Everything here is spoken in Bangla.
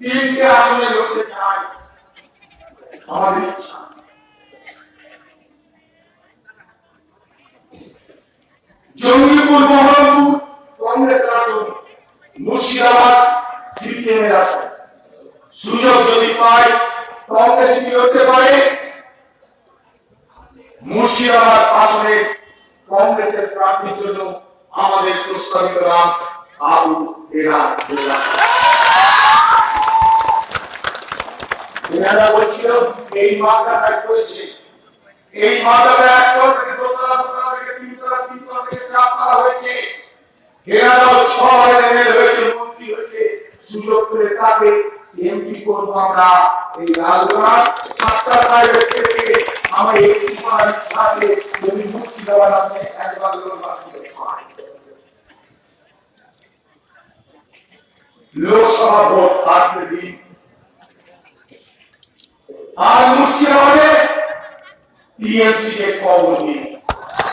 তিনটে আসনে লড়তে চাই আমাদের। জঙ্গিপুর, বহরমপুর, কংগ্রেস আসন মুর্শিদাবাদ সিপিএমের আসন সুযোগ যদি পাই কংগ্রেস কি হতে পারে? মুর্শিদাবাদ আসনে কংগ্রেসের প্রার্থীর জন্য আমাদের প্রস্তাবিত নাম আবু এরা এনারা বলছিল, এই মাঠটা এক করেছে। এই মাঠটা এক করে দোতলা দোতলা থেকে তিনতলা তিনতলা থেকে চারতলা হয়েছে। এনারাও ছয় এমএল হয়েছে, মন্ত্রী হয়েছে, সুযোগ করে তাকে এমপি করব আমরা। এই রাজনাথ সাতটা প্রাইভেট থেকে আমরা একটি পাঁচ সাথে যদি মুক্তি দেওয়ার আপনি একবার। লোকসভা ভোট আসলে দিন। আর মুর্শিদাবাদে টিএমসি কে খবর দিন